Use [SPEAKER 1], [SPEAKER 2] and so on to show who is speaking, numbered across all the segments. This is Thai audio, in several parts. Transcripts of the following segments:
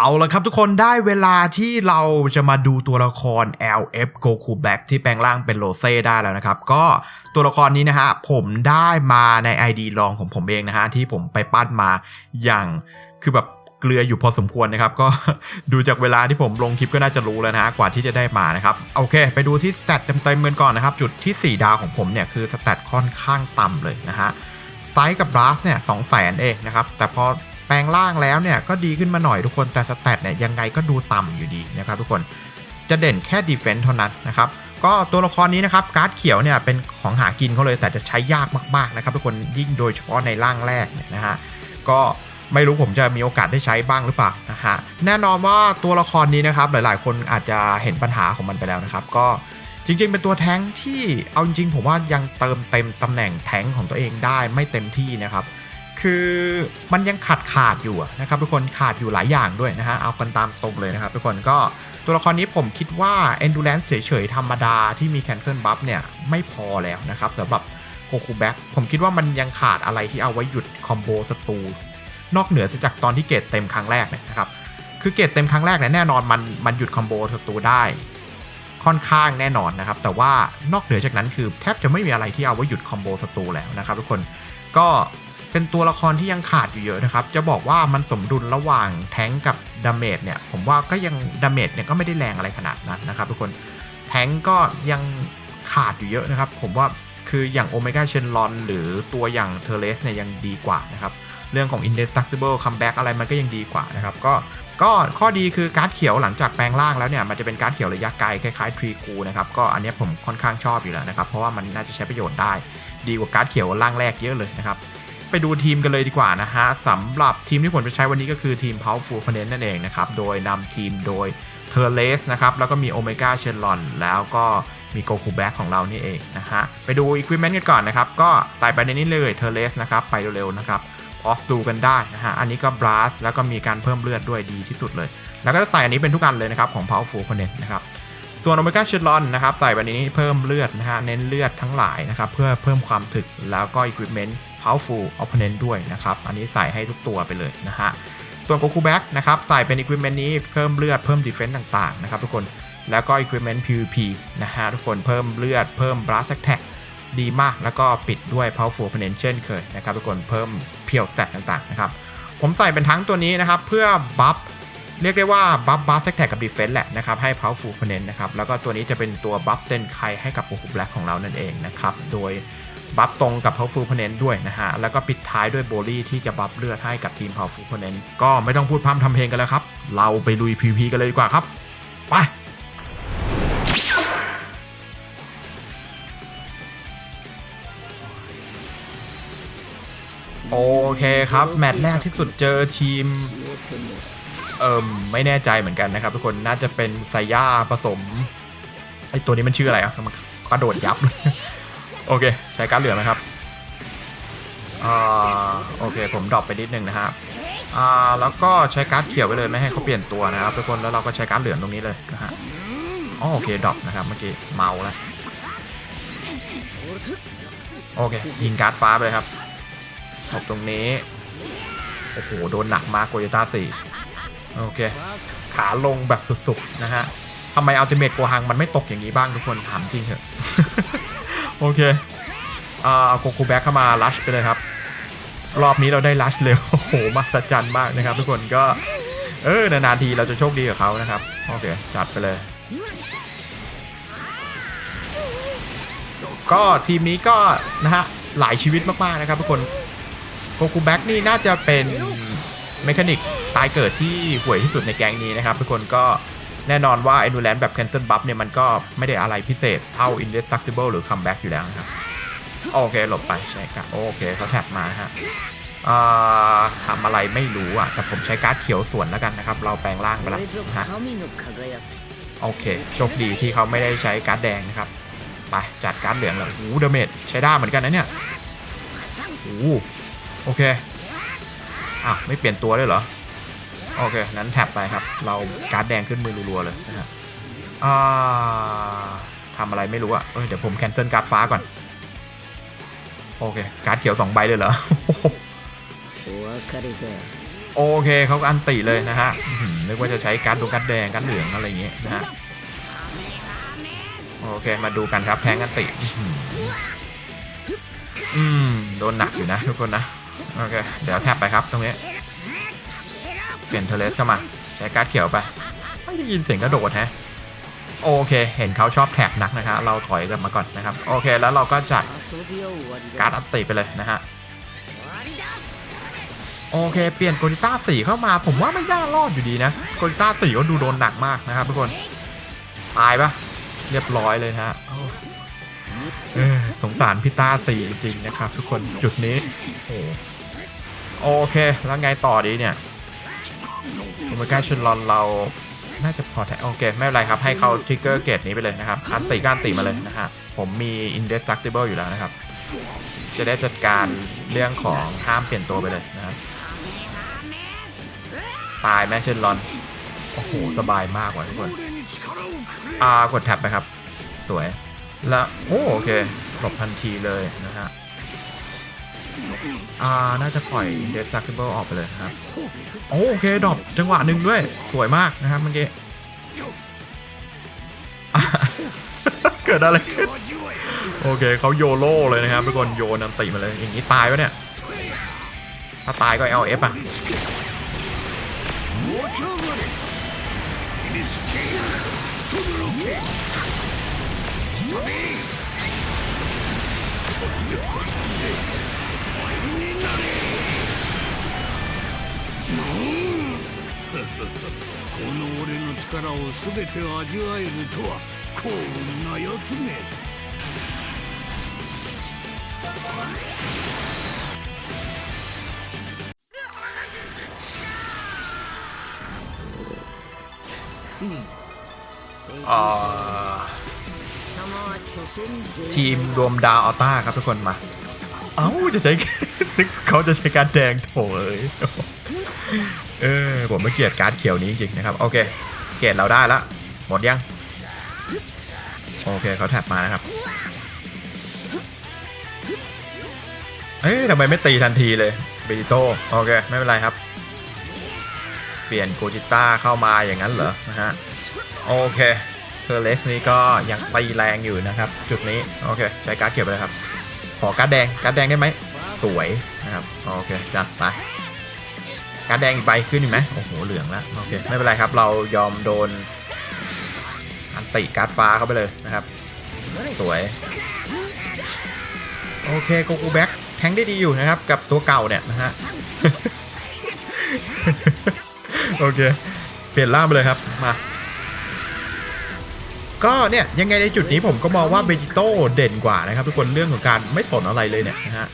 [SPEAKER 1] เอาละครับทุกคนได้เวลาที่เราจะมาดูตัวละคร LF Goku Black ที่แปลงร่างเป็นโรเซ่ได้แล้วนะครับ ก็ตัวละครนี้นะฮะผมได้มาใน ID ลองของผมเองนะฮะที่ผมไปปั้นมาอย่างคือแบบเกลืออยู่พอสมควรนะครับ ก็ดูจากเวลาที่ผมลงคลิปก็น่าจะรู้แล้วนะฮะกว่าที่จะได้มานะครับ โอเค ไปดูที่สเตตเต็มๆกันก่อนนะครับ จุดที่ 4 ดาวของผมเนี่ยคือสเตตค่อนข้างต่ำเลยนะฮะสไตล์กับบลัสเนี่ยสองแสนเองนะครับแต่พอ แปลงร่างแล้วเนี่ยก็ดีขึ้นมาหน่อยทุกคนแต่สแตทเนี่ยยังไงก็ดูต่ำอยู่ดีนะครับทุกคนจะเด่นแค่ดีเฟนต์เท่านั้นนะครับก็ตัวละครนี้นะครับการ์ดเขียวเนี่ยเป็นของหากินเขาเลยแต่จะใช้ยากมากๆนะครับทุกคนยิ่งโดยเฉพาะในร่างแรกเนี่ยนะฮะก็ไม่รู้ผมจะมีโอกาสได้ใช้บ้างหรือเปล่านะฮะแน่นอนว่าตัวละครนี้นะครับหลายๆ คนอาจจะเห็นปัญหาของมันไปแล้วนะครับ ก็จริงๆ เป็นตัวแท้งที่เอาจริงๆ ผมว่ายังเติมเต็มตำแหน่งแท้งของตัวเองได้ไม่เต็มที่นะครับ คือมันยังขาดขาดอยู่นะครับทุกคนขาดอยู่หลายอย่างด้วยนะฮะเอากันตามตรงเลยนะครับทุกคนก็ตัวละครนี้ผมคิดว่า endurance เฉยๆ ธรรมดาที่มี cancel buff เนี่ย ไม่พอแล้วนะครับสำหรับโกคูแบ็กผมคิดว่ามันยังขาดอะไรที่เอาไว้หยุดคอมโบศัตรูนอกเหนือจากตอนที่เกตเต็มครั้งแรกเนี่ยนะครับคือเกตเต็มครั้งแรกเนี่ยแน่นอนมันมันหยุดคอมโบศัตรูได้ ค่อนข้างแน่นอนนะครับแต่ว่านอกเหนือจากนั้นคือแทบจะไม่มีอะไรที่เอาไว้หยุดคอมโบศัตรูแล้วนะครับทุกคนก็ เป็นตัวละครที่ยังขาดอยู่เยอะนะครับ จะบอกว่ามันสมดุลระหว่างแทงกับดาเมจเนี่ย ผมว่าก็ยังดาเมจเนี่ยก็ไม่ได้แรงอะไรขนาดนั้นนะครับ ทุกคนแทงก็ยังขาดอยู่เยอะนะครับ ผมว่าคืออย่างโอเมก้าเชนลอนหรือตัวอย่างเทเลสเนี่ยยังดีกว่านะครับ เรื่องของ indestructible comeback อะไรมันก็ยังดีกว่านะครับ ก็ก็ข้อดีคือการ์ดเขียวหลังจากแปลงร่างแล้วเนี่ยมันจะเป็นการ์ดเขียวระยะไกลคล้ายๆทรีคูนะครับก็อันนี้ผมค่อนข้างชอบอยู่แล้วนะครับ เพราะว่ามันน่าจะใช้ประโยชน์ได้ ดีกว่าการ์ดเขียวร่างแรกเยอะเลยนะครับ ไปดูทีมกันเลยดีกว่านะฮะสำหรับทีมที่ผมจะใช้วันนี้ก็คือทีม Powerful Opponent นั่นเองนะครับ โดยนำทีมโดยเทอร์เลสนะครับ แล้วก็มีโอเมก้าเชนลอนแล้วก็มีโกคูแบ็กของเรานี่เองนะฮะ ไปดูอุปกรณ์กันก่อนนะครับ ก็ใส่ไปในนี้เลยเทอร์เลสนะครับ ไปเร็วๆนะครับพอสดูกันได้นะฮะ อันนี้ก็บลัสแล้วก็มีการเพิ่มเลือดด้วยดีที่สุดเลย แล้วก็ใส่อันนี้เป็นทุกอันเลยนะครับของ Powerful Opponent นะครับส่วนโอเมก้าเชลอนนะครับใส่แบบนี้เพิ่มเลือดนะฮะเน้นเลือดทั้งหลายนะครับเพื่อเพิ่มความถึกแล้วก็ Equipment Powerful Opponent ด้วยนะครับ อันนี้ใส่ให้ทุกตัวไปเลยนะฮะ ส่วนโกคูแบ็กนะครับ ใส่เป็น Equipment นี้เพิ่มเลือดเพิ่ม Defense ต่างๆ นะครับทุกคน แล้วก็ Equipment PVP นะฮะทุกคนเพิ่มเลือดเพิ่ม Blast Attack ดีมาก แล้วก็ปิดด้วย Powerful Opponent เช่นเคยนะครับทุกคนเพิ่มเพียว Stat ต่างๆ นะครับ ผมใส่เป็นทั้งตัวนี้นะครับเพื่อบัฟเรียกได้ว่าบัฟบัฟแท็กกับดีเฟนส์แหละนะครับให้ powerful opponent นะครับแล้วก็ตัวนี้จะเป็นตัวบัฟเซนไคให้กับโอคุแบล็กของเรานั่นเองนะครับโดย บัฟตรงกับ powerful opponent ด้วยนะฮะ แล้วก็ปิดท้ายด้วยโบลี่ที่จะบัฟเลือดให้กับทีม powerful opponent ก็ไม่ต้องพูดพร่ำทำเพลงกันแล้วครับ เราไปลุย PVP กันเลยดีกว่าครับ ไปโอเคครับ แมตช์แรกที่สุดเจอทีม เอิมไม่แน่ใจเหมือนกันนะครับ ทุกคนน่าจะเป็นไซย่าผสมไอตัวนี้มันชื่ออะไรอะมันกระโดดยับ โอเค ใช้การเหลืองนะครับอ่าโอเค ผมดรอปไปนิดนึงนะครับอ่าแล้วก็ใช้การ์ดเขียวไปเลยไม่ให้เขาเปลี่ยนตัวนะครับทุกคนแล้วเราก็ใช้การดเหลืองตรงนี้เลยนะฮะอ๋อโอเคดรอปนะครับเมื่อกี้เมาแล้วโอเคยิงการ์ดฟ้าไปเลยครับจบตรงนี้โอ้โหโดนหนักมากโกโยต้าสี่โอเค ขาลงแบบสุดๆนะฮะทำไมอัลติเมทโกฮังมันไม่ตกอย่างนี้บ้างทุกคนถามจริงเถอะ โอเคอ่าเอาโกคูแบ็กเข้ามาลัชไปเลยครับ รอบนี้เราได้ลัชเร็วโอ้โหมหัศจรรย์มากนะครับ ทุกคนก็เออนานๆทีเราจะโชคดีกับเขานะครับ โอเค จัดไปเลย ก็ทีมนี้ก็นะฮะหลายชีวิตมากๆนะครับทุกคนโกคูแบ็กนี่น่าจะเป็นเมคานิกตายเกิดที่ห่วยที่สุดในแก๊งนี้นะครับทุกคนก็ แน่นอนว่า e n d u r a n c e แบบ Cancel Buff เนี่ยมันก็ไม่ได้อะไรพิเศษเท่า Indestructible หรือ Comeback อยู่แล้วนะครับ โอเค หลบไปใช่ครับโอเคเขาแท็บมาฮะทำอะไรไม่รู้อะ แต่ผมใช้การ์ดเขียวส่วนแล้วกันนะครับ เราแปลงร่างไปแล้วฮะโอเค โชคดีที่เขาไม่ได้ใช้การ์ดแดงนะครับ ไป จัดการ์ดเหลืองเลยโอ้เดเมจใช้ได้เหมือนกันนะเนี่ยโอ้โอเค อ้าว ไม่เปลี่ยนตัวเลยเหรอ โอเค นั้นแท็บไปครับ เราการ์ดแดงขึ้นมือรัวๆเลยนะฮะอ่าทำอะไรไม่รู้อะเอเดี๋ยวผมแคนเซิลการ์ดฟ้าก่อน โอเค การ์ดเขียวสองใบเลยเหรอโโอเคเขาก็อันติเลยนะฮะนึกว่าจะใช้การ์ดดงการ์ดแดงการ์ดเหลืองอะไรอย่างเงี้ยนะฮะ โอเค มาดูกันครับแทงอันติ อื้อหืออืมโดนหนักอยู่นะทุกคนนะ โอเค เดี๋ยวแท็บไปครับตรงนี้ เปลี่ยนเทเลสเข้ามาใช้การ์ดเขียวไป ไม่ได้ยินเสียงกระโดดแฮะโอเค เห็นเขาชอบแท็บนักนะครับ เราถอยกลับมาก่อนนะครับ โอเค แล้วเราก็จัดการ์ดอัปติไปเลยนะฮะ โอเค เปลี่ยนโกลิต้าสี่เข้ามา ผมว่าไม่น่ารอดอยู่ดีนะ โกลิต้าสี่ก็ดูโดนหนักมากนะครับทุกคน ตายปะเรียบร้อยเลยนะฮะสงสารพี่ต้าสี่จริงนะครับ ทุกคน จุดนี้ โอเค แล้วไงต่อดีเนี่ย โอเมก้าชนลอนเรา น่าจะพอแทโอเค ไม่เป็นไรครับ ให้เขาทริกเกอร์เกตนี้ไปเลยนะครับ อันติก้านติมาเลยนะฮะผมมี indestructible อยู่แล้วนะครับ จะได้จัดการเรื่องของห้ามเปลี่ยนตัวไปเลยนะครับ ตายแม่เชนรอน โอ้โห สบายมากว่ะทุกคน อ่า กดแท็บไปครับ สวย แล้ว โอ้โอเคหลบทันทีเลยนะฮะ อ่า น่าจะปล่อย Destructible ออกไปเลยครับโอโอเค ดรอปจังหวะหนึ่งด้วย สวยมากนะครับเมื่อกี้ เกิดอะไรขึ้น โอเค เขาโยโล่เลยนะครับทุกคนโยนอันติมาเลย อย่างนี้ตายปะเนี่ย ถ้าตายก็ LF อะ
[SPEAKER 2] この俺の力を全て味わえるとは幸運なやつめ
[SPEAKER 1] อ่าทีมรวมดาวอัลต้าครับทุกคนมา เอ้าจะใช้ เขาจะใช้การแดงโถเอ้ยเออผมไม่เกลียดการดเขียวนี้จริงๆนะครับ โอเค เกลียดเราได้ละ หมดยัง โอเคเขาแท็บมานะครับ เอ้ยทำไมไม่ตีทันทีเลยเบจิโตโอเค ไม่เป็นไรครับ เปลี่ยนโกจิต้าเข้ามาอย่างนั้นเหรอนะฮะ โอเคเทอร์เลสนี้ก็ยังตีแรงอยู่นะครับ จุดนี้ โอเค ใช้การ์ดเก็บไปเลยครับ ขอการ์ดแดง การ์ดแดงได้ไหม สวยนะครับโอเคจัดไปการแดงอีกใบขึ้นอีกไหมโอ้โหเหลืองแล้วโอเคไม่เป็นไรครับ เรายอมโดนอันติการ์ดฟ้าเข้าไปเลยนะครับสวยโอเคโกกูแบ็กแทงได้ดีอยู่นะครับ กับตัวเก่าเนี่ยนะฮะโอเค เปลี่ยนร่างไปเลยครับมาก็เนี่ยยังไงในจุดนี้ผมก็มองว่าเบจิโต้เด่นกว่านะครับ ทุกคนเรื่องของการไม่สนอะไรเลยเนี่ยนะฮะ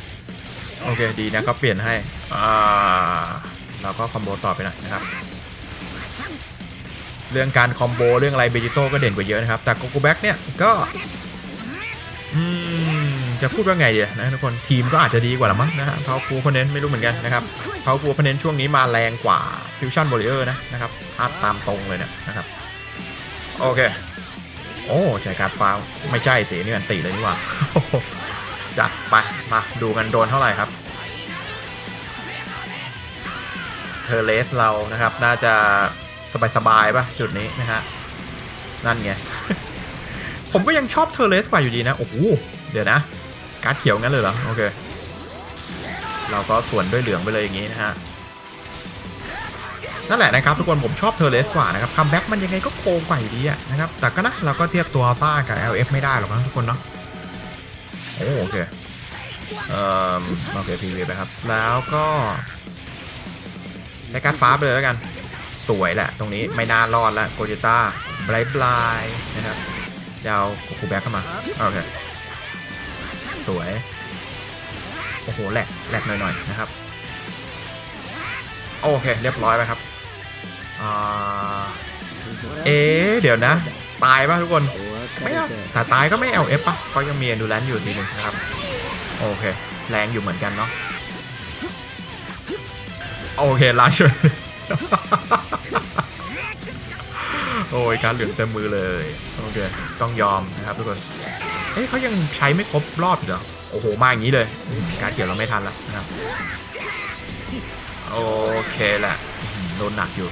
[SPEAKER 1] โอเคดีนะก็เปลี่ยนให้อ่าเราก็คอมโบต่อไปหนะนะครับ เรื่องการคอมโบเรื่องอะไรเบจิโต้ก็เด่นกว่าเยอะนะครับ แต่โกโกแบ็กเนี่ยก็จะพูดว่าไงดีนะทุกคนทีมก็อาจจะดีกว่าละมั้งนะฮะพาวฟูพเนนไม่รู้เหมือนกันนะครับพาวฟูพเนนช่วงนี้มาแรงกว่าฟิวชั่นบริเออร์นะนะครับอัดตามตรงเลยเนี่ยนะครับโอเค โอ้ใจการดฟาวไม่ใช่เสียนี่มันตีเลยนี่หว่า จัดไปมาดูกันโดนเท่าไหร่ครับเทอร์เลสเรานะครับ น่าจะสบายๆป่ะจุดนี้นะฮะนั่นไง ผมก็ยังชอบเทอร์เลสกว่าอยู่ดีนะ โอ้โห เดี๋ยวนะ การ์ดเขียวงั้นเลยเหรอ โอเค เราก็ส่วนด้วยเหลืองไปเลยอย่างนี้นะฮะ นั่นแหละนะครับ ทุกคนผมชอบเทอร์เลสกว่านะครับคัมแบ็กมันยังไงก็โคงกว่าอยู่ดีอะนะครับ แต่ก็นะเราก็เทียบตัวอัลต้ากับ LF ไม่ได้หรอกนะทุกคนเนาะ โอ้โอเคเอ่อโอเคพีวีไปครับ แล้วก็ใช้การ์ดฟ้าไปเลยแล้วกัน สวยแหละ ตรงนี้ไม่น่ารอดแล้วโกจิต้าบรท์บลายนะครับยาวคูแบ็กเข้ามา โอเค สวย โอ้โหแหลกแหลกหน่อยๆนะครับ โอเค เรียบร้อยไปครับอ่าเอ๊เดี๋ยวนะ ตายป่ะทุกคน ไม่อะแต่ตายก็ไม่ LF ป่ะเพราะยังมี Endurance อยู่ทีหนึงนะครับ โอเค แรงอยู่เหมือนกันเนาะ โอเคลาชเลยโอ้ยการดเหลืองเต็มมือเลย โอเค ต้องยอมนะครับทุกคนเอ้ยเขายังใช้ไม่ครบรอบอีกเหรอ โอ้โห มาอย่างนี้เลยอืมการดเกี่ยวเราไม่ทันแล้วนะครับโโอเคแหละอื้อหือโดนหนักอยู่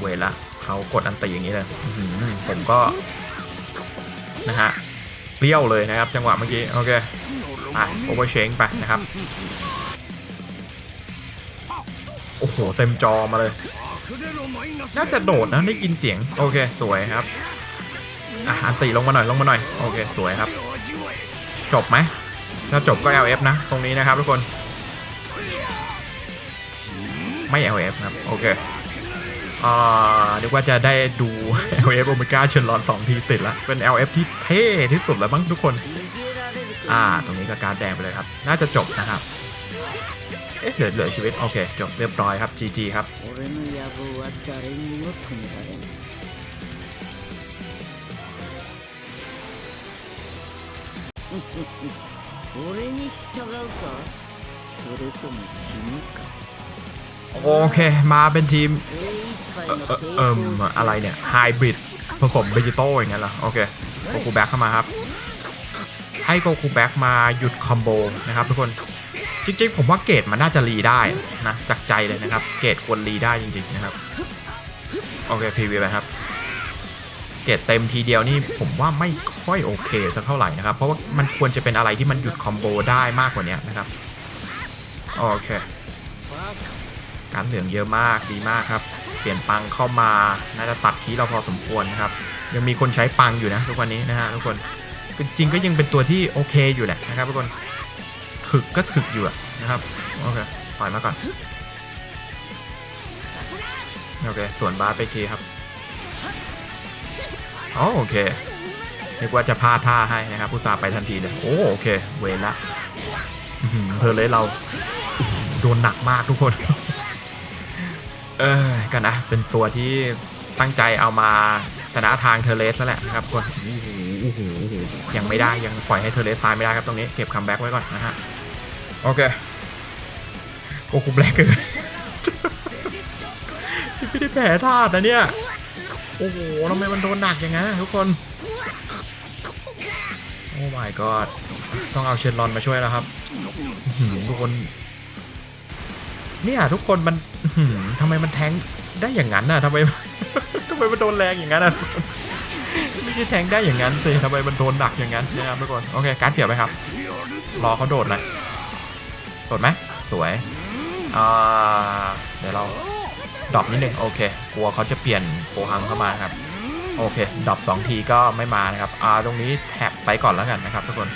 [SPEAKER 1] เวละเขากดอันตีอย่างนี้เลยอื้อหือผมก็ นะฮะเปรี้ยวเลยนะครับ จังหวะเมื่อกี้ โอเคไปโอเวอร์เชงไปนะครับ โอ้โห เต็มจอมาเลย น่าจะโดดนะ ได้ยินเสียง โอเค สวยครับอะอันตีลงมาหน่อยลงมาหน่อย โอเค สวยครับ จบไหมถ้าจบก็ LF นะ ตรงนี้นะครับทุกคน ไม่ LF ครับ โอเค อ่าเรียกว่าจะได้ดู LF โอเมก้าเชนลอนสองทีติดแล้ว เป็น LF ที่เท่ที่สุดแล้วมั้งทุกคน อ่า ตรงนี้ก็การดแดงไปเลยครับ น่าจะจบนะครับ เอ๊ะเหลือเหลือชีวิต โอเค จบเรียบร้อยครับ GG ครับ
[SPEAKER 3] 俺の野望は誰にも止められん俺に従うかそれとも死ぬか
[SPEAKER 1] โอเค มาเป็นทีมเอ่มอะไรเนี่ยไฮบริดผสมเบจิโต้อย่างเงี้ยเหรอโอเคโกคูแบ็คเข้ามาครับ ให้โกคูแบ็คมาหยุดคอมโบนะครับทุกคนจริงๆผมว่าเกตมันน่าจะรีได้นะจากใจเลยนะครับ เกตควรรีได้จริงๆนะครับ โอเคพีวีไปครับ เกตเต็มทีเดียวนี่ผมว่าไม่ค่อยโอเคสักเท่าไหร่นะครับ เพราะว่ามันควรจะเป็นอะไรที่มันหยุดคอมโบได้มากกว่านี้นะครับ โอเค การเหลืองเยอะมากดีมากครับ เปลี่ยนปังเข้ามาน่าจะตัดคีเราพอสมควรนะครับ ยังมีคนใช้ปังอยู่นะทุกวันนี้นะฮะทุกคนจริงก็ยังเป็นตัวที่โอเคอยู่แหละนะครับทุกคนถึกก็ถึกอยู่นะครับโอเคปล่อยมาก่อนโอเคส่วนบาสไปเคครับอ๋อโอเคนึกว่าจะพาท่าให้นะครับผู้สาไปทันทีเลยโอ้โอเค เวรละเธอเลยเราโดนหนักมากทุกคน เออกันนะ เป็นตัวที่ตั้งใจเอามาชนะทางเทอร์เลสแล้วแหละนะครับคนโอ้โหโอ้โหโอ้โหยังไม่ได้ยังปล่อยให้เทอร์เลสตายไม่ได้ครับตรงนี้เก็บคัมแบ็กไว้ก่อนนะฮะ โอเคโกคุแบล็กเลยไม่ได้แผลธาตุนะเนี่ย โอ้โหทำไมมันโดนหนักอย่างนั้นอะทุกคน โอ้ my god ต้องเอาเชนรอนมาช่วยแล้วครับอื้อหือทุกคน เนี่ยทุกคนมันทำไมมันแทงได้อย่างนั้นน่ะทำไมทำไมมันโดนแรงอย่างนั้นอะไม่ใช่แทงได้อย่างนั้นสิทำไมมันโดนหนักอย่างนั้นนะครับทุกคนโอเคการเกี่ยวไหมครับ รอเขาโดดหน่อยโดไหมสวยอ่าเดี๋ยวเราดรอปนิดนึงโอเค กลัวเขาจะเปลี่ยนโกหังเข้ามาครับ โอเคดรอปสองทีก็ไม่มานะครับอ่าตรงนี้แท็บไปก่อนแล้วกันนะครับทุกคน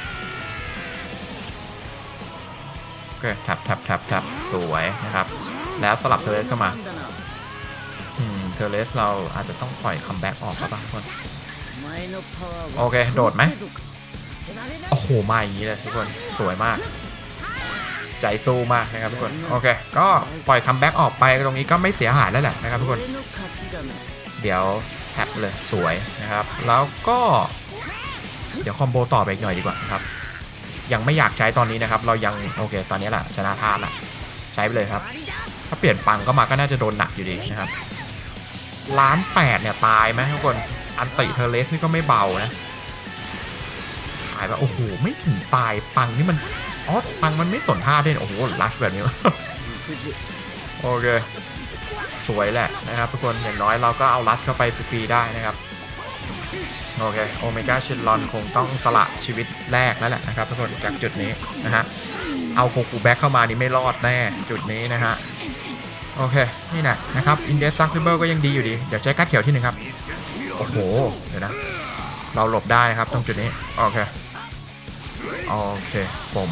[SPEAKER 1] เกิดทับทับทับทับสวยนะครับ แล้วสลับเทเลสเข้ามาอืมเทเลสเราอาจจะต้องปล่อยคัมแบ็กออกครับบางคนโอเค โดดไหมโอ้โหมาอย่างนี้เลยทุกคนสวยมาก ใจสู้มากนะครับทุกคนโอเค ก็ปล่อยคัมแบ็กออกไปตรงนี้ก็ไม่เสียหายแล้วแหละนะครับทุกคน เดี๋ยวแท็บเลยสวยนะครับ แล้วก็ เดี๋ยวคอมโบต่อไปอีกหน่อยดีกว่าครับ ยังไม่อยากใช้ตอนนี้นะครับ เรายังโอเค ตอนนี้แหละชนะท่าละใช้ไปเลยครับ ถ้าเปลี่ยนปังก็มาก็น่าจะโดนหนักอยู่ดีนะครับล้านแปดเนี่ยตายไหมทุกคนอันติเทเลสนี่ก็ไม่เบานะตายแบบโอ้โหไม่ถึงตายปังนี่มันอ๋อปังมันไม่สนท่าด้วยโอ้โหลัชแบบนี้โอเคสวยแหละนะครับทุกคนอย่างน้อยเราก็เอาลัชเข้าไปฟรีได้นะครับ โอเค โอเมก้าชินลอนคงต้องสละชีวิตแรกแล้วแหละนะครับทุกคนจากจุดนี้นะฮะ เอาโกคูแบ็กเข้ามานี่ไม่รอดแน่จุดนี้นะฮะ โอเค นี่นะนะครับอินเดสซักฟิเบอร์ก็ยังดีอยู่ดี เดี๋ยวใช้กัดเขียวที่หนึ่งครับ โอ้โห เดี๋ยวนะ เราหลบได้ครับตรงจุดนี้ โอเค โอเค ผม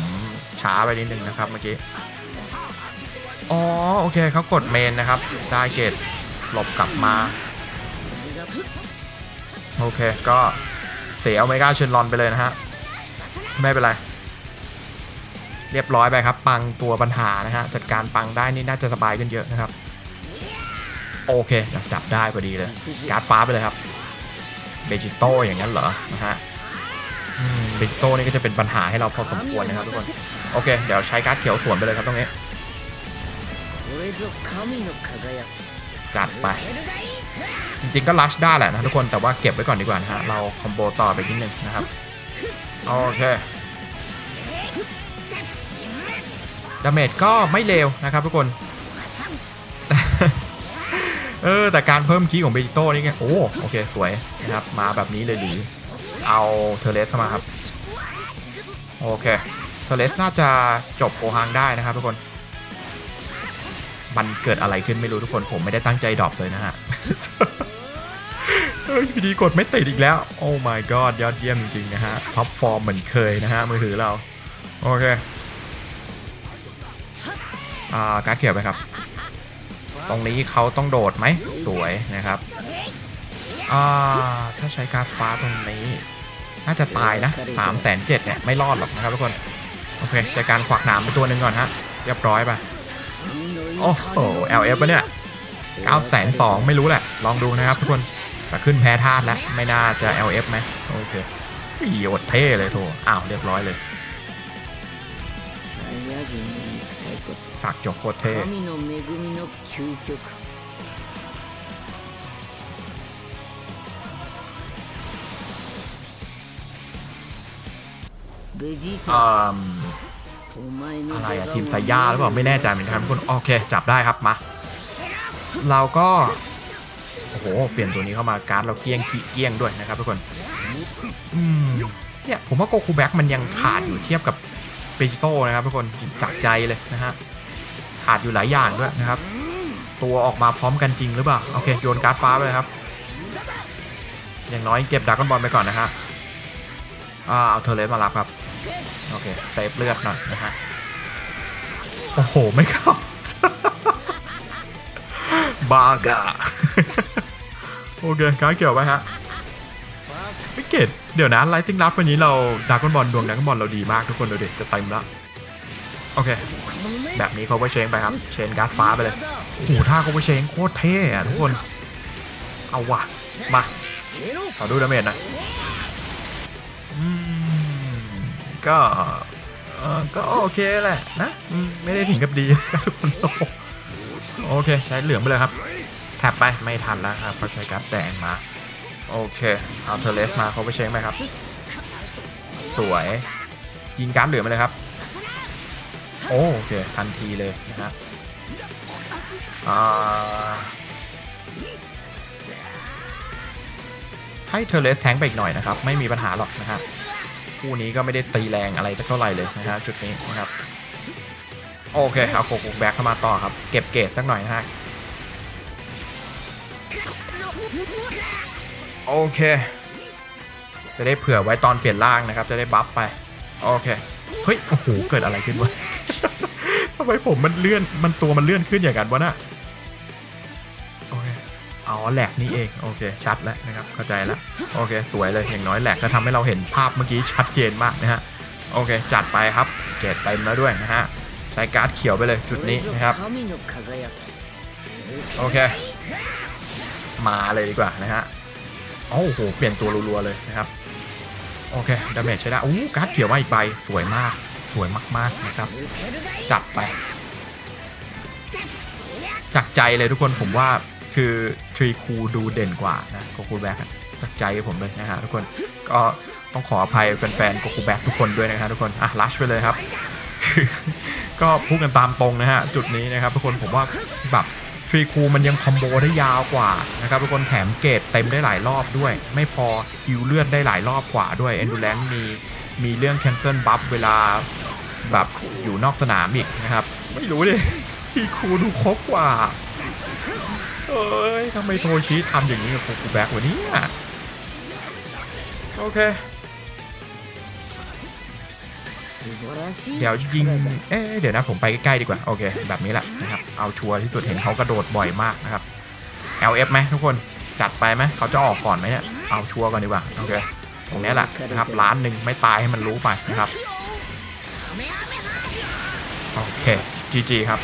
[SPEAKER 1] ช้าไปนิดนึงนะครับเมื่อกี้ อ๋อ โอเคเขากดเมนนะครับ ได้เกตหลบกลับมา โอเค ก็เสียเอเมก้าเชนลอนไปเลยนะฮะ ไม่เป็นไร เรียบร้อยไปครับ ปังตัวปัญหานะฮะ จัดการปังได้นี่น่าจะสบายขึ้นเยอะนะครับ โอเค จับได้พอดีเลย การ์ดฟ้าไปเลยครับ เบจิโต้อย่างนั้นเหรอ นะฮะเบจิโต้นี่ก็จะเป็นปัญหาให้เราพอสมควรนะครับทุกคน โอเค เดี๋ยวใช้การ์ดเขียวสวนไปเลยครับตรงนี้จัดไป ริงๆก็ลัชได้แหละนะทุกคนแต่ว่าเก็บไว้ก่อนดีกว่านะฮะ เราคอมโบต่อไปนิดนึงนะครับ โอเคดาเมจก็ไม่เลวนะครับทุกคน เออ แต่การเพิ่มคีย์ของเบจิโต้นี่ไง โอ้ โอเค สวยนะครับ มาแบบนี้เลยหรือ เอาเทเลสเข้ามาครับ โอเค เทเลสน่าจะจบโกฮังได้นะครับทุกคน มันเกิดอะไรขึ้นไม่รู้ทุกคนผมไม่ได้ตั้งใจดรอปเลยนะฮะ เฮ้ยพีดีกดไม่ติดอีกแล้ว โอ้ my god ยอดเยี่ยมจริงๆนะฮะ ท็อปฟอร์มเหมือนเคยนะฮะ มือถือเรา โอเค อ่า การดเขียวไปครับ ตรงนี้เขาต้องโดดไหม สวยนะครับ อ่า ถ้าใช้การดฟ้าตรงนี้ น่าจะตายนะสามแสนเจ็ดเนี่ย ไม่รอดหรอกนะครับทุกคน โอเคจัดการขวักหนามไปตัวหนึ่งก่อนฮะ เรียบร้อยไป โอ้โห LF ปะเนี่ย9แสนสองไม่รู้แหละ ลองดูนะครับทุกคน แต่ขึ้นแพ้ธาตุแล้ว ไม่น่าจะ LF ไหมโอเคอีอดเท่เลยโถอ้าว เรียบร้อยเลยฉากจบโคตรเท่อะไรอะทีมไซย่าหรือเปล่า ไม่แน่ใจเหมือนกันทุกคน โอเค จับได้ครับ มา เราก็ อ้โห เปลี่ยนตัวนี้เข้ามาการ์ดเราเกี้ยงขี้เกี้ยงด้วยนะครับทุกคนอืมเนี่ยผมว่าโกคูแบ็กมันยังขาดอยู่เทียบกับเปจิโต้นะครับทุกคนจากใจเลยนะฮะขาดอยู่หลายอย่างด้วยนะครับ ตัวออกมาพร้อมกันจริงหรือเปล่าโอเคโยนการ์ดฟ้าไปเลยครับ อย่างน้อยเก็บดรากอนบอลไปก่อนนะฮะอ่าเอาเทเลสมารับครับโอเคเซฟเลือดหน่อยนะฮะโอ้โหไม่เข้า บากะ โอเคการเกี่ยวไปฮะไม่เกตเดี๋ยวนะไลทิ้งลับวันนี้เราดากอนบอลดวงดากอนบอลเราดีมากทุกคนดูดิจะเต็มล้วโอเค แบบนี้เขาไปเชงไปครับ เชนการ์ดฟ้าไปเลยโอ้โหท่าเขาไปเชงโคตรเท่ทุกคน เอาว่ะ มาขอดูดาเมจน่อยอืมก็เออก็โอเคแหละนะ ไม่ได้ถึงกับดีนะทุกคน โอเคใช้เหลืองไปเลยครับ บไปไม่ทันแล้วครับเขาใช้การ์ดแดงมา โอเค เอาเทเลสมาเขาไปเช็งไปครับ สวย ยิงการ์ดเหลืองไปเลยครับโอโอเค ทันทีเลยนะฮะอ่าให้เทเลสแทงไปอีกหน่อยนะครับ ไม่มีปัญหาหรอกนะฮะคู่นี้ก็ไม่ได้ตีแรงอะไรสักเท่าไหร่เลยนะฮะจุดนี้นะครับ โอเคเอาโกกุแบ็กเข้ามาต่อครับ เก็บเกรดสักหน่อยนะฮะ โอเค จะได้เผื่อไว้ตอนเปลี่ยนร่างนะครับ จะได้บัฟไป โอเค เฮ้ย โอ้โห เกิดอะไรขึ้นวะทำไมผมมันเลื่อน มันตัวมันเลื่อนขึ้นอย่างกันวะน่ะโอเค อ๋อ แหลกนี่เอง โอเค ชัดแล้วนะครับ เข้าใจแล้ว โอเค สวยเลย อย่างน้อยแหลกก็ทำให้เราเห็นภาพเมื่อกี้ชัดเจนมากนะฮะ โอเค จัดไปครับ เกรเต็มแล้วด้วยนะฮะ ใช้การ์ดเขียวไปเลยจุดนี้นะครับ โอเค มาเลยดีกว่านะฮะโอ้โหเปลี่ยนตัวรัวๆเลยนะครับโอเคดาเมจใช้ได้อู้การ์ดเขียวมาอีกใบสวยมากสวยมากๆนะครับ จัดไปจากใจเลยทุกคนผมว่าคือทรีคูดูเด่นกว่านะโกคูแบ็กจากใจผมเลยนะฮะทุกคนก็ต้องขออภัยแฟนๆโกคูแบ็กทุกคนด้วยนะฮะทุกคนอะลัชไปเลยครับ ก็พูดกันตามตรงนะฮะจุดนี้นะครับทุกคนผมว่าแบบ ทรีคูมันยังคอมโบได้ยาวกว่านะครับทุกคนแถมเกตเต็มได้หลายรอบด้วย ไม่พอฮิวเลือดได้หลายรอบกว่าด้วยเอนดูแลนมีมีเรื่องแคนเซิลบัฟเวลาแบบอยู่นอกสนามอีกนะครับ ไม่รู้ดิทรีคูดูครบกว่า เอ้ยทำไมโทชิทำอย่างนี้กับโคคูแบ็กวะเนี่ยโอเค เดี๋ยวยิง เอ๊ะเดี๋ยวนะผมไปใกล้ๆดีกว่า โอเค แบบนี้แหละนะครับ เอาชัวร์ที่สุดเห็นเขากระโดดบ่อยมากนะครับ LF ไหมทุกคน จัดไปไหม เขาจะออกก่อนไหมเนี่ย เอาชัวร์ก่อนดีกว่า โอเค ตรงนี้แหละนะครับ ล้านหนึ่งไม่ตายให้มันรู้ไปนะครับ โอเค GG ครับ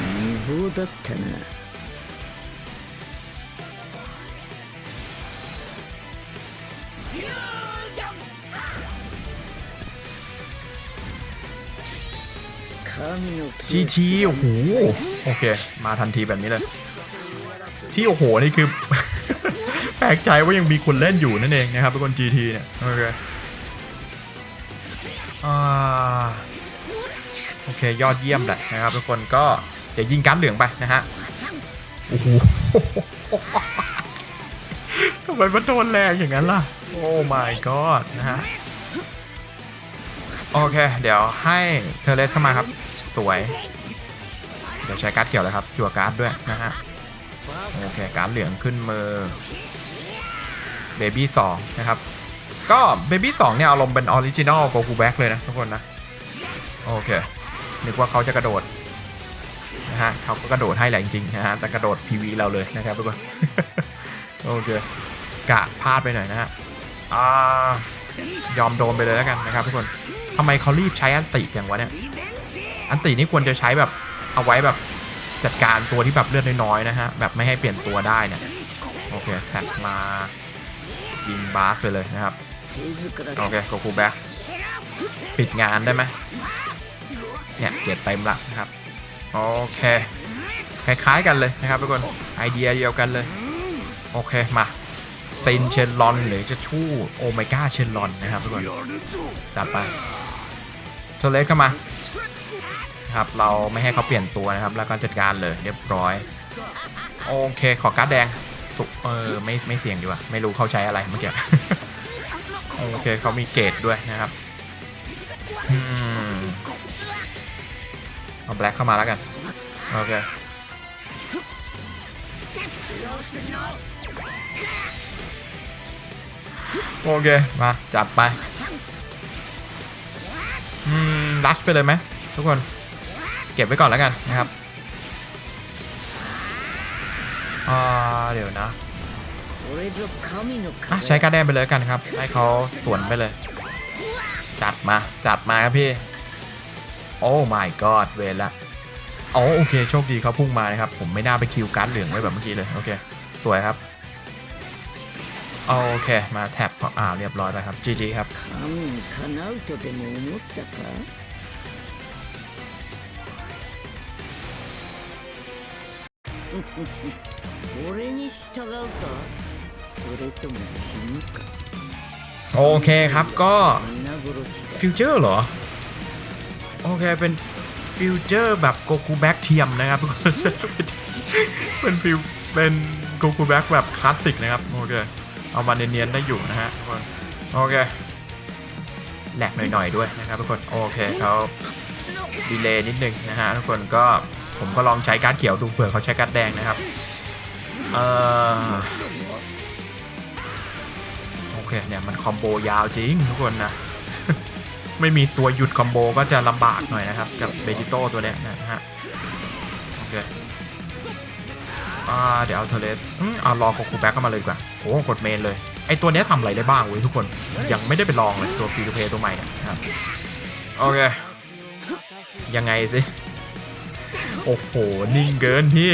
[SPEAKER 3] 無謀だったな神の
[SPEAKER 1] GG โอ้โห โอเค มาทันทีแบบนี้เลย ที่โอ้โห นี่คือ แปลกใจว่ายังมีคนเล่นอยู่นั่นเองนะครับเป็นคน GT เนี่ยโอเคอ่าโอเค ยอดเยี่ยมแหละนะครับทุกคนก็ เดี๋ยวยิงการดเหลืองไปนะฮะโอ้โหทำไมมันโดนแรงอย่างนั้นล่ะ โอ้ my god นะฮะ โอเค เดี๋ยวให้เทเลสเข้ามาครับ สวย เดี๋ยวใช้การ์ดเกี่ยวเลยครับ จั่วการ์ดด้วยนะฮะ โอเค การ์ดเหลืองขึ้นมือเบบี้สองนะครับ ก็เบบี้สองเนี่ยอารมณ์เป็นออริจินอลโกคูแบ็กเลยนะทุกคนนะ โอเค นึกว่าเขาจะกระโดด ฮะเขาก็กระโดดให้แหละจริงๆนะฮะแต่กระโดด PV เราเลยนะครับทุกคนโอเคกะพลาดไปหน่อยนะฮะยอมโดนไปเลยแล้วกันนะครับทุกคนทำไมเขารีบใช้อันติอย่างวะเนี่ยอันตินี่ควรจะใช้แบบเอาไว้แบบจัดการตัวที่แบบเลือดน้อยๆนะฮะแบบไม่ให้เปลี่ยนตัวได้นะโอเคแท็กมายิงบาสไปเลยนะครับโอเคโกคูแบ็คปิดงานได้ไหมเนี่ยเก็บเต็มละนะครับ โอเค คล้ายๆกันเลยนะครับทุกคน ไอเดียเดียวกันเลย โอเค มาเซนเชนลอนหรือจะชู่โอเมก้าเชนลอนนะครับทุกคนจัดไปเทเลสเข้ามาครับเราไม่ให้เขาเปลี่ยนตัวนะครับ แล้วก็จัดการเลยเรียบร้อย โอเค ขอการ์ดแดงสุเออไม่ไม่เสี่ยงดีกว่า ไม่รู้เข้าใจอะไรเมื่อกี้โอเคเขามีเกตด้วยนะครับ เอาแบล็คเข้ามาแล้วกัน โอเคโอเค มาจับไป อืมลัชไปเลยไหมทุกคน เก็บไว้ก่อนแล้วกันนะครับอเดี๋ยวนะอะใช้การแดนไปเลยกันครับ ให้เขาสวนไปเลย จัดมา จัดมาครับพี่ โอ้ my god เวรละโอ้โอเค โชคดีเขาพุ่งมานะครับ ผมไม่น่าไปคิวการ์ดเหลืองไว้แบบเมื่อกี้เลย โอเค สวยครับ โอเค มาแท็บอ่าเรียบร้อยแล้วครับ GG ครับ
[SPEAKER 3] 神にかなうとでも思ったか俺に従うかそれとも死ぬか
[SPEAKER 1] โอเคครับก็
[SPEAKER 3] 皆殺しだ
[SPEAKER 1] ฟิวเจอร์เหรอ โอเค เป็นฟิวเจอร์แบบโกคูแบ็กเทียมนะครับทุกคนเป็นฟิวเป็นโกคูแบ็กแบบคลาสสิกนะครับ โอเค เอามาเนียนๆได้อยู่นะฮะทุกคน โอเคแหลกหน่อยๆด้วยนะครับทุกคน โอเคเขาดีเลย์นิดนึงนะฮะทุกคนก็ผมก็ลองใช้การ์ดเขียวดูเผื่อเขาใช้การ์ดแดงนะครับ เออโอเคเนี่ยมันคอมโบยาวจริงทุกคนนะ ไม่มีตัวหยุดคอมโบก็จะลำบากหน่อยนะครับ กับเบจิโต้ตัวเนี้ยนะฮะโอเคอ่าเดี๋ยวเอาเทเลสอืมเอาลองกคูแบ็กเข้ามาเลยดีกว่าโอ้กดเมนเลยไอตัวเนี้ยทำอะไรได้บ้างเว้ยทุกคนยังไม่ได้ไปลองเลยตัวฟรีทูเพย์ตัวใหม่นะครับโอเคยังไงสิโอ้โหนิ่งเกินพี่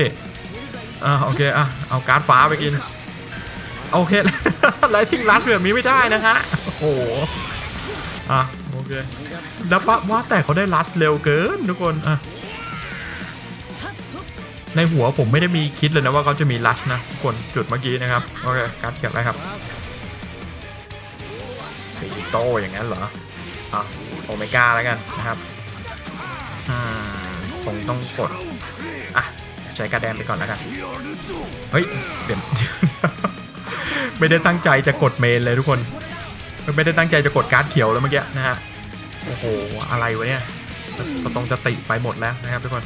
[SPEAKER 1] อ่าโอเคอะเอาการ์ดฟ้าไปกินโอเคไลทิ้งลัดแบบนี้ไม่ได้นะฮะโอ้โหอะ แล้วปะว่าแต่เขาได้ลัดเร็วเกินทุกคนอะในหัวผมไม่ได้มีคิดเลยนะว่าเขาจะมีลัชนะทุกคนจุดเมื่อกี้นะครับโอเคการ์ดเขียนอะไรครับเบจิโตอย่างนั้นเหรออะโอเมก้าแล้วกันนะครับอืมคงต้องกดอะใช้กรดแดงไปก่อนแล้วกันเฮ้ยเดี๋ยวไม่ได้ตั้งใจจะกดเมนเลยทุกคน ไม่ได้ตั้งใจจะกดการ์ดเขียวแล้วเมื่อกี้นะฮะ โอ้โห อะไรวะเนี่ยก็ต้องจะติไปหมดแล้วนะครับทุกคน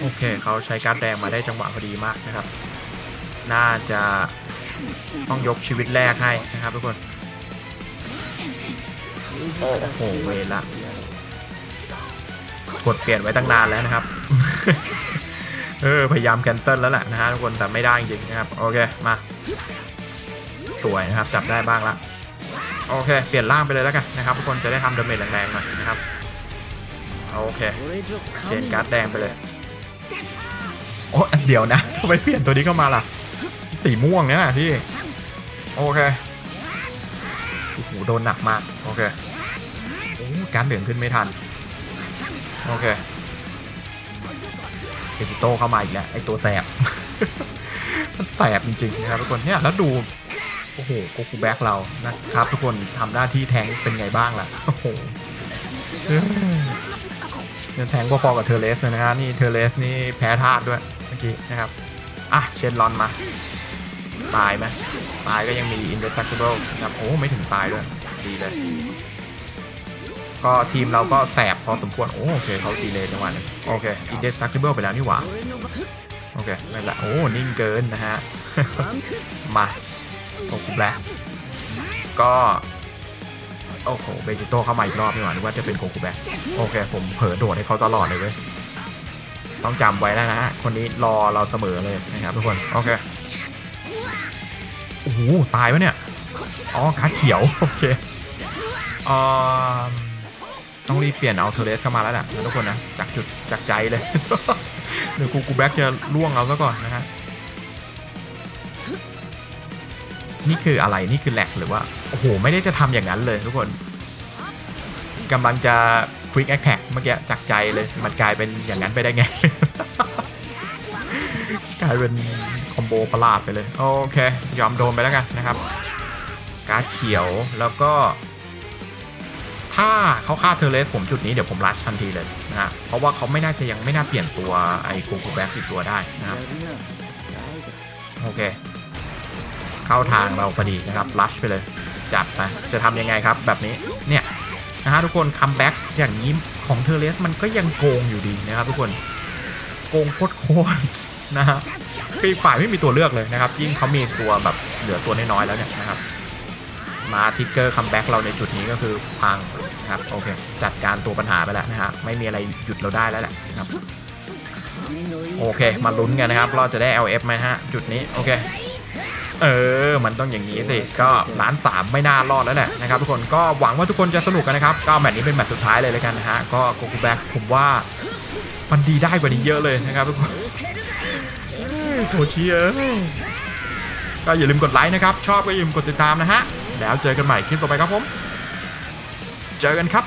[SPEAKER 1] โอเคเขาใช้การแดงมาได้จังหวะพอดีมากนะครับ น่าจะต้องยกชีวิตแรกให้นะครับทุกคน โอ้โห เวละ กดเปลี่ยนไว้ตั้งนานแล้วนะครับ เออ พยายามแคนเซิลแล้วแหละนะฮะทุกคนแต่ไม่ได้จริงนะครับ โอเค มา สวยนะครับ จับได้บ้างละ โอเค เปลี่ยนร่างไปเลยแล้วกันนะครับทุกคนจะได้ทำดาเมจแรงๆหน่อยนะครับ โอเคเชนการ์ดแดงไปเลย โอ้เดี๋ยวนะทำไมเปลี่ยนตัวนี้เข้ามาล่ะ สีม่วงเนี่ยนะพี่ โอเคโอ้โหโดนหนักมาก โอเคโอ้การเหลืองขึ้นไม่ทัน โอเคเอติโตเข้ามาอีกแล้วไอตัวแสบแสบจริงๆนะครับทุกคนเนี่ยแล้วดู โอ้โหโกคูแบ็กเรานะครับทุกคนทำหน้าที่แทงเป็นไงบ้างล่ะ โอ้โหเงินแทงพอๆกับเทเลสเลยนะฮะนี่เทเลสนี่แพ้ธาตุด้วยเมื่อกี้นะครับ อะเชนลอนมา ตายไหมตายก็ยังมี indestructible นะครับโอ้ไม่ถึงตายด้วย ดีเลย ก็ทีมเราก็แสบพอสมควร โอ้โอเคเขาดีเลยจังหวะนึงโอเค indestructible ไปแล้วนี่หว่า โอเคไม่ละโอ้นิ่งเกินนะฮะ มา โกคุแล็กก็โอ้โหเบจิโตเข้ามาอีกรอบนี่หว่านึกว่าจะเป็นโกคุแบล็กโอเค ผมเผลอโดดให้เขาตลอดเลยเว้ยต้องจำไว้แล้วนะฮะ คนนี้รอเราเสมอเลยนะครับทุกคน โอเค โอ้โห ตายวะเนี่ย อ๋อการเขียว โอเคเอ่อต้องรีบเปลี่ยนเอาเทเลสเข้ามาแล้วแหละนะทุกคนนะ จากจุดจากใจเลยเดี๋ยวกูกูแบ็กจะล่วงเอาซะก่อนนะฮะ นี่คืออะไรนี่คือแหลกหรือว่า โอ้โห ไม่ได้จะทำอย่างนั้นเลยทุกคนกำลังจะควิกแอคแพ็กเมื่อกี้จากใจเลยมันกลายเป็นอย่างนั้นไปได้ไง กลายเป็นคอมโบประหลาดไปเลย โอเค ยอมโดนไปแล้วกันนะครับ การ์ดเขียวแล้วก็ ถ้าเขาฆ่าเทเลสผมจุดนี้เดี๋ยวผมรัชทันทีเลยนะฮะเพราะว่าเขาไม่น่าจะยังไม่น่าเปลี่ยนตัวไอ้กูกูแบ็กอีกตัวได้นะโอเค เข้าทางเราพอดีนะครับลัชไปเลย จับไปจะทำยังไงครับแบบนี้เนี่ยนะฮะทุกคนคัมแบ็กอย่างนี้ของเทเลสมันก็ยังโกงอยู่ดีนะครับทุกคนโกงโคตรโคตรนะฮะคือฝ่ายไม่มีตัวเลือกเลยนะครับ ยิ่งเขามีตัวแบบเหลือตัวน้อยๆแล้วเนี่ยนะครับ มาทิกเกอร์คัมแบ็กเราในจุดนี้ก็คือพังนะครับโอเค จัดการตัวปัญหาไปแล้วนะฮะไม่มีอะไรหยุดเราได้แล้วแหละนะครับโอเค มาลุ้นกันนะครับ เราจะได้ LF ไหมฮะ จุดนี้ โอเค เออ มันต้องอย่างนี้สิ ก็ล้านสามไม่น่ารอดแล้วแหละนะครับทุกคน ก็หวังว่าทุกคนจะสนุกกันนะครับ ก็แมตช์นี้เป็นแมตช์สุดท้ายเลยแล้วกันนะฮะ ก็โกคูแบ็กผมว่ามันดีได้กว่านี้เยอะเลยนะครับทุกคนโถเชียก็อย่าลืมกดไลค์นะครับ ชอบก็อย่าลืมกดติดตามนะฮะ แล้วเจอกันใหม่คลิปต่อไปครับผม เจอกันครับ